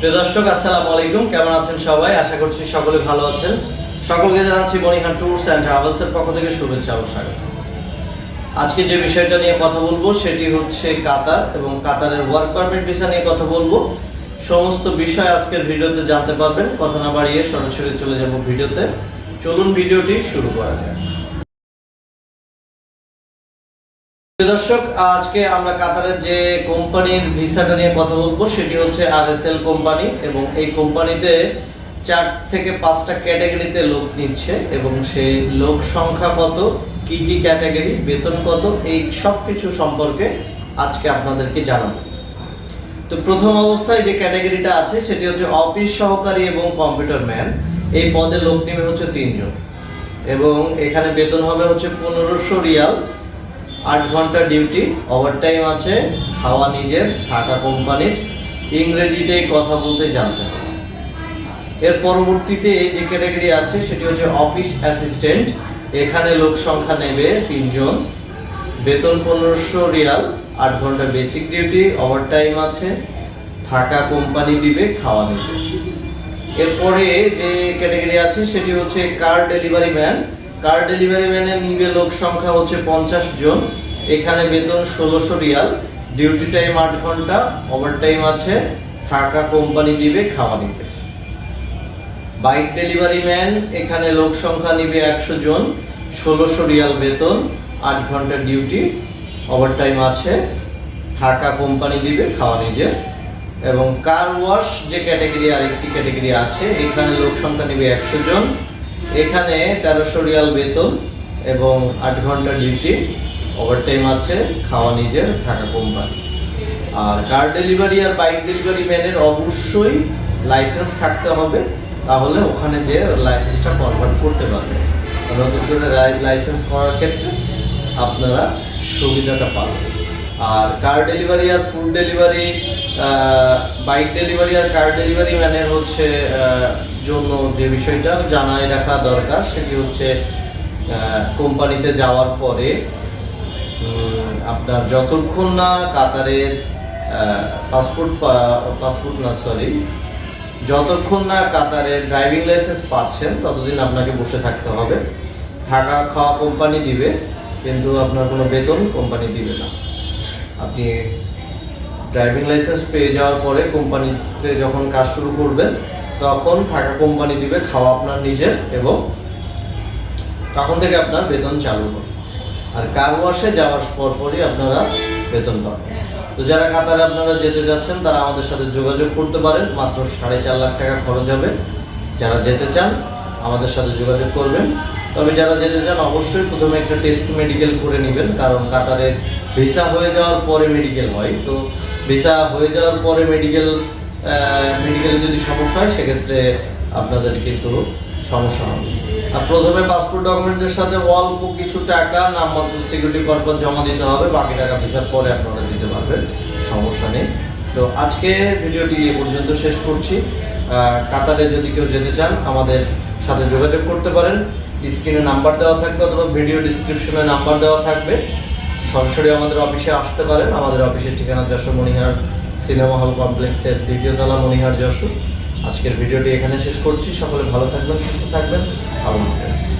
প্রিয় দর্শক, আসসালামু আলাইকুম। কেমন আছেন সবাই? আশা করছি সকলে ভালো আছেন। সকলকে জানাচ্ছি মনিহান ট্যুরস অ্যান্ড ট্রাভেলসের পক্ষ থেকে শুভেচ্ছা ও স্বাগত। আজকে যে বিষয়টা নিয়ে কথা বলব, সেটি হচ্ছে কাতার এবং কাতারের ওয়ার্ক পারমিট ভিসা নিয়ে কথা বলব। সমস্ত বিষয় আজকের ভিডিওতে জানতে পারবেন। কথা না বাড়িয়ে সরাসরি চলে যাব ভিডিওতে। চলুন ভিডিওটি শুরু করা যাক। দর্শক, আজকে আমরা কাতারের যে কোম্পানির ভিসাটা নিয়ে কথা বলব, সেটি হচ্ছে আরএসএল কোম্পানি এবং এই কোম্পানিতে চার থেকে পাঁচটা ক্যাটাগরিতে লোক নিচ্ছে এবং সেই লোক সংখ্যা কত, কি কি ক্যাটাগরি, বেতন কত, এই সব কিছু সম্পর্কে আজকে আপনাদেরকে জানাব। তো প্রথম অবস্থায় যে ক্যাটাগরিটা আছে, সেটি হচ্ছে অফিস সহকারী এবং কম্পিউটার ম্যান। এই পদে লোক নেবে হচ্ছে তিনজন এবং এখানে বেতন হবে হচ্ছে পনেরোশো রিয়াল। আট ঘণ্টা ডিউটি ওভারটাইম আছে, খাওয়া নিজের, থাকা কোম্পানির ইংরেজিতে কথা বলতে জানতে হবে। এর পরবর্তীতে যে ক্যাটাগরি আছে, সেটি হচ্ছে অফিস অ্যাসিস্ট্যান্ট এখানে লোক সংখ্যা নেবে তিনজন। বেতন পনেরোশো রিয়াল, আট ঘণ্টা বেসিক ডিউটি ওভারটাইম আছে, থাকা কোম্পানি দিবে, খাওয়া নিজের। এরপরে যে ক্যাটাগরি আছে, সেটি হচ্ছে car delivery man car delivery ম্যানে নিবে লোক সংখ্যা হচ্ছে পঞ্চাশ জন। এখানে বেতন ষোলোশো রিয়াল। ডিউটি টাইম আট ঘণ্টা ওভার টাইম আছে। থাকা কোম্পানি দিবে, খাওয়া নিবে। বাইক ডেলিভারি ম্যান, এখানে লোক সংখ্যা নিবে একশো জন। ষোলোশো রিয়াল বেতন, আট ঘণ্টা ডিউটি ওভারটাইম আছে। থাকা কোম্পানি দিবে, খাওয়া নিজের এবং কার ওয়াশ যে ক্যাটাগরি আরেকটি ক্যাটাগরি আছে, এখানে লোক সংখ্যা নেবে একশো জন। এখানে তেরোশো রিয়াল বেতন এবং আট ঘণ্টা ডিউটি ওভারটাইম আছে, খাওয়া নিজের, থাকা কোম্পানি আর কার ডেলিভারি আর বাইক ডেলিভারি ম্যানের অবশ্যই লাইসেন্স থাকতে হবে, তাহলে ওখানে যে লাইসেন্সটা কনভার্ট করতে পারবে নতুন করে লাইসেন্স করার ক্ষেত্রে আপনারা সুবিধাটা পাবেন। আর কার ডেলিভারি আর ফুড ডেলিভারি বাইক ডেলিভারি আর কার ডেলিভারি ম্যানের হচ্ছে জন্য যে বিষয়টা জানাই রাখা দরকার সেটি হচ্ছে কোম্পানিতে যাওয়ার পরে আপনার যতক্ষণ না কাতারের পাসপোর্ট পাসপোর্ট না সরি যতক্ষণ না কাতারের ড্রাইভিং লাইসেন্স পাচ্ছেন, ততদিন আপনাকে বসে থাকতে হবে। থাকা খাওয়া কোম্পানি দিবে, কিন্তু আপনার কোনো বেতন কোম্পানি দিবে না। আপনি ড্রাইভিং লাইসেন্স পেয়ে যাওয়ার পরে কোম্পানিতে যখন কাজ শুরু করবেন, তখন থাকা কোম্পানি দিবে খাওয়া আপনার নিজের এবং তখন থেকে আপনার বেতন চালু হবে। আর কার ওয়াশে যাওয়ার পর পরই আপনারা বেতন পাবেন। তো যারা কাতারে আপনারা যেতে যাচ্ছেন, তারা আমাদের সাথে যোগাযোগ করতে পারেন। মাত্র সাড়ে চার লাখ টাকা খরচ হবে। যারা যেতে চান, আমাদের সাথে যোগাযোগ করবেন। তবে যারা যেতে চান, অবশ্যই প্রথমে একটা টেস্ট মেডিকেল করে নেবেন। কারণ কাতারের ভিসা হয়ে যাওয়ার পরে মেডিকেল হয়। তো ভিসা হয়ে যাওয়ার পরে মেডিকেল মেডিকেল যদি সমস্যা হয়, সেক্ষেত্রে আপনাদের কিন্তু সমস্যা হবে। আর প্রথমে পাসপোর্ট ডকুমেন্টসের সাথে অল্প কিছু টাকা, নামমাত্র সিকিউরিটি পারপাস জমা দিতে হবে। বাকি টাকা ভিসার পরে আপনারা দিতে পারবেন। সমস্যা নেই। তো আজকে ভিডিওটি এ পর্যন্ত শেষ করছি। কাতারে যদি কেউ যেতে চান, আমাদের সাথে যোগাযোগ করতে পারেন। স্ক্রিনে নাম্বার দেওয়া থাকবে অথবা ভিডিও ডিসক্রিপশনে নাম্বার দেওয়া থাকবে। সরাসরি আমাদের অফিসে আসতে পারেন। আমাদের অফিসের ঠিকানা যশোর মণিহার সিনেমা হল কমপ্লেক্সের দ্বিতীয় তলা মণিহার যশোর। আজকের ভিডিওটি এখানে শেষ করছি। সকলে ভালো থাকবেন, সুস্থ থাকবেন। আল্লাহ হাফেজ।